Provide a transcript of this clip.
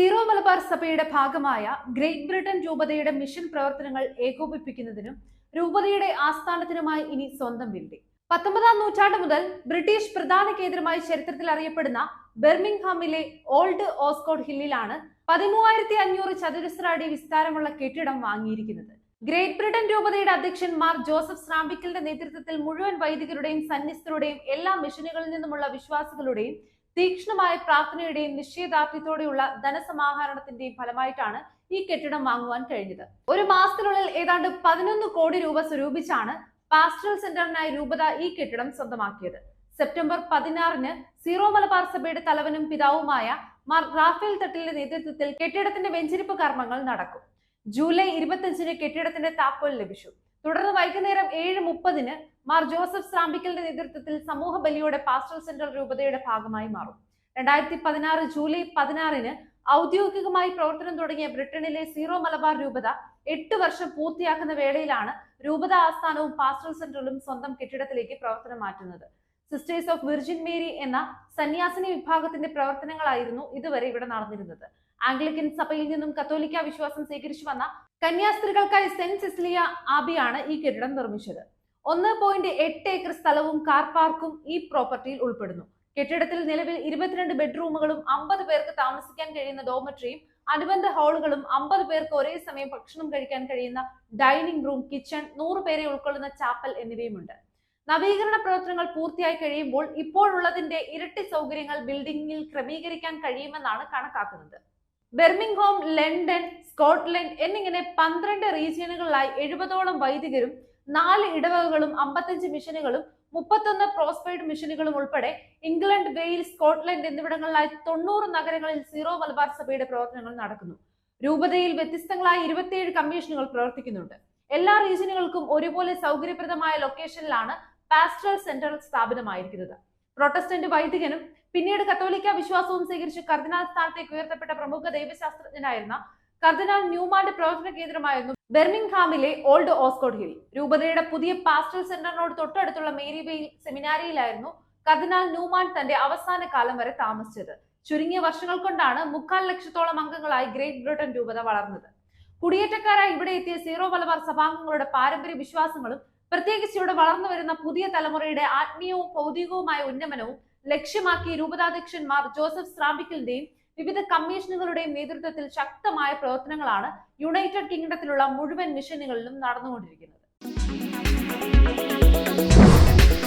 Zero Malabar സഭയുടെ ഭാഗമായ great Britain രൂപതയുടെ മിഷൻ പ്രവർത്തനങ്ങൾ ഏകോപിപ്പിക്കുന്നതിനും രൂപതയുടെ ആസ്ഥാനത്തിനുമായി ഇനി സ്വന്തം ബിൽഡിംഗ് പത്തൊമ്പതാം നൂറ്റാണ്ട് മുതൽ ബ്രിട്ടീഷ് പ്രധാന കേന്ദ്രമായി ചരിത്രത്തിൽ അറിയപ്പെടുന്ന ബെർമിംഗ്ഹാമിലെ ഓൾഡ് ഓസ്കോട്ട് ഹില്ലിലാണ് പതിമൂവായിരത്തി അഞ്ഞൂറ് ചതുരശ്ര അടി വിസ്താരമുള്ള കെട്ടിടം വാങ്ങിയിരിക്കുന്നത്. ഗ്രേറ്റ് ബ്രിട്ടൻ രൂപതയുടെ അധ്യക്ഷൻ മാർ ജോസഫ് സ്രാമ്പിക്കലിന്റെ നേതൃത്വത്തിൽ മുഴുവൻ വൈദികരുടെയും സന്യസ്തരുടെയും എല്ലാ മിഷനുകളിൽ നിന്നുമുള്ള വിശ്വാസികളുടെയും തീക്ഷ്ണമായ പ്രാർത്ഥനയുടെയും നിശ്ചയദാർഢ്യത്തോടെയുള്ള ധനസമാഹരണത്തിന്റെയും ഫലമായിട്ടാണ് ഈ കെട്ടിടം വാങ്ങുവാൻ കഴിഞ്ഞത്. ഒരു മാസത്തിനുള്ളിൽ ഏതാണ്ട് പതിനൊന്ന് കോടി രൂപ സ്വരൂപിച്ചാണ് പാസ്റ്ററൽ സെന്ററിനായി രൂപത ഈ കെട്ടിടം സ്വന്തമാക്കിയത്. സെപ്റ്റംബർ പതിനാറിന് സീറോ മലബാർ സഭയുടെ തലവനും പിതാവുമായ മാർ റാഫേൽ തട്ടിലിന്റെ നേതൃത്വത്തിൽ കെട്ടിടത്തിന്റെ വെഞ്ചരിപ്പ് കർമ്മങ്ങൾ നടക്കും. ജൂലൈ ഇരുപത്തിയഞ്ചിന് കെട്ടിടത്തിന്റെ താക്കോൽ ലഭിച്ചു. തുടർന്ന് വൈകുന്നേരം ഏഴ് മുപ്പതിന് മാർ ജോസഫ് സാമ്പിക്കലിന്റെ നേതൃത്വത്തിൽ സമൂഹ ബലിയുടെ പാസ്റ്റൽ സെന്റർ രൂപതയുടെ ഭാഗമായി മാറും. രണ്ടായിരത്തി പതിനാറ് ജൂലൈ പതിനാറിന് ഔദ്യോഗികമായി പ്രവർത്തനം തുടങ്ങിയ ബ്രിട്ടനിലെ സീറോ മലബാർ രൂപത എട്ട് വർഷം പൂർത്തിയാക്കുന്ന വേളയിലാണ് രൂപത ആസ്ഥാനവും പാസ്റ്റൽ സെന്ററിലും സ്വന്തം കെട്ടിടത്തിലേക്ക് പ്രവർത്തനം മാറ്റുന്നത്. സിസ്റ്റേഴ്സ് ഓഫ് വിർജിൻ മേരി എന്ന സന്യാസിനി വിഭാഗത്തിന്റെ പ്രവർത്തനങ്ങളായിരുന്നു ഇതുവരെ ഇവിടെ നടന്നിരുന്നത്. ആംഗ്ലിക്കൻ സഭയിൽ നിന്നും കത്തോലിക്ക വിശ്വാസം സ്വീകരിച്ചു വന്ന കന്യാസ്ത്രീകൾക്കായി സെന്റ് സിസ്ലിയ ആബിയാണ് ഈ കെട്ടിടം നിർമ്മിച്ചത്. ഒന്ന് പോയിന്റ് എട്ട് ഏക്കർ സ്ഥലവും കാർ പാർക്കും ഈ പ്രോപ്പർട്ടിയിൽ ഉൾപ്പെടുന്നു. കെട്ടിടത്തിൽ നിലവിൽ ഇരുപത്തിരണ്ട് ബെഡ്റൂമുകളും അമ്പത് പേർക്ക് താമസിക്കാൻ കഴിയുന്ന ഡോമട്രിയും അനുബന്ധ ഹാളുകളും അമ്പത് പേർക്ക് ഒരേ സമയം ഭക്ഷണം കഴിക്കാൻ കഴിയുന്ന ഡൈനിങ് റൂം കിച്ചൺ നൂറ് പേരെ ഉൾക്കൊള്ളുന്ന ചാപ്പൽ എന്നിവയുമുണ്ട്. നവീകരണ പ്രവർത്തനങ്ങൾ പൂർത്തിയായി കഴിയുമ്പോൾ ഇപ്പോഴുള്ളതിന്റെ ഇരട്ടി സൗകര്യങ്ങൾ ബിൽഡിംഗിൽ ക്രമീകരിക്കാൻ കഴിയുമെന്നാണ് കണക്കാക്കുന്നത്. ബെർമിംഗ്ഹോം ലണ്ടൻ സ്കോട്ട്ലൻഡ് എന്നിങ്ങനെ പന്ത്രണ്ട് റീജിയനുകളിലായി എഴുപതോളം വൈദികരും നാല് ഇടവകകളും അമ്പത്തഞ്ച് മിഷനുകളും മുപ്പത്തൊന്ന് പ്രോസ്പൈഡ് മിഷനുകളും ഉൾപ്പെടെ ഇംഗ്ലണ്ട് വെയിൽസ് സ്കോട്ട്ലൻഡ് എന്നിവിടങ്ങളിലായി തൊണ്ണൂറ് നഗരങ്ങളിൽ സീറോ മലബാർ സഭയുടെ പ്രവർത്തനങ്ങൾ നടക്കുന്നു. രൂപതയിൽ വ്യത്യസ്തങ്ങളായ ഇരുപത്തിയേഴ് കമ്മീഷനുകൾ പ്രവർത്തിക്കുന്നുണ്ട്. എല്ലാ റീജിയനുകൾക്കും ഒരുപോലെ സൗകര്യപ്രദമായ ലൊക്കേഷനിലാണ് പാസ്റ്ററൽ സെന്റർ സ്ഥാപിതമായിരിക്കുന്നത്. പ്രൊട്ടസ്റ്റന്റ് വൈദികനും പിന്നീട് കത്തോലിക്ക വിശ്വാസവും സ്വീകരിച്ച് കർദിനാൾ സ്ഥാനത്തേക്ക് ഉയർത്തപ്പെട്ട പ്രമുഖ ദൈവശാസ്ത്രജ്ഞനായിരുന്ന കർദിനാൾ ന്യൂമാന്റെ പ്രവർത്തന കേന്ദ്രമായിരുന്നു ബെർമിംഗ്ഹാമിലെ ഓൾഡ് ഓസ്കോഡ് ഹിൽ. രൂപതയുടെ പുതിയ പാസ്റ്റൽ സെന്ററിനോട് തൊട്ടടുത്തുള്ള മേരിബെയിൽ സെമിനാരിയിലായിരുന്നു കർദിനാൾ ന്യൂമാൻ തന്റെ അവസാന കാലം വരെ താമസിച്ചത്. ചുരുങ്ങിയ വർഷങ്ങൾ കൊണ്ടാണ് മുക്കാൽ ലക്ഷത്തോളം അംഗങ്ങളായി ഗ്രേറ്റ് ബ്രിട്ടൻ രൂപത വളർന്നത്. കുടിയേറ്റക്കാരായി ഇവിടെ എത്തിയ സീറോ മലബാർ സഭാംഗങ്ങളുടെ പാരമ്പര്യ വിശ്വാസങ്ങളും പ്രത്യേകിച്ച് ഇവിടെ വളർന്നു വരുന്ന പുതിയ തലമുറയുടെ ആത്മീയവും ഭൗതികവുമായ ഉന്നമനവും ലക്ഷ്യമാക്കി രൂപതാധ്യക്ഷന്മാർ ജോസഫ് സ്രാമ്പിക്കലിന്റെയും വിവിധ കമ്മീഷനുകളുടെയും നേതൃത്വത്തിൽ ശക്തമായ പ്രവർത്തനങ്ങളാണ് യുണൈറ്റഡ് കിങ്ഡത്തിലുള്ള മുഴുവൻ മിഷനുകളിലും നടന്നുകൊണ്ടിരിക്കുന്നത്.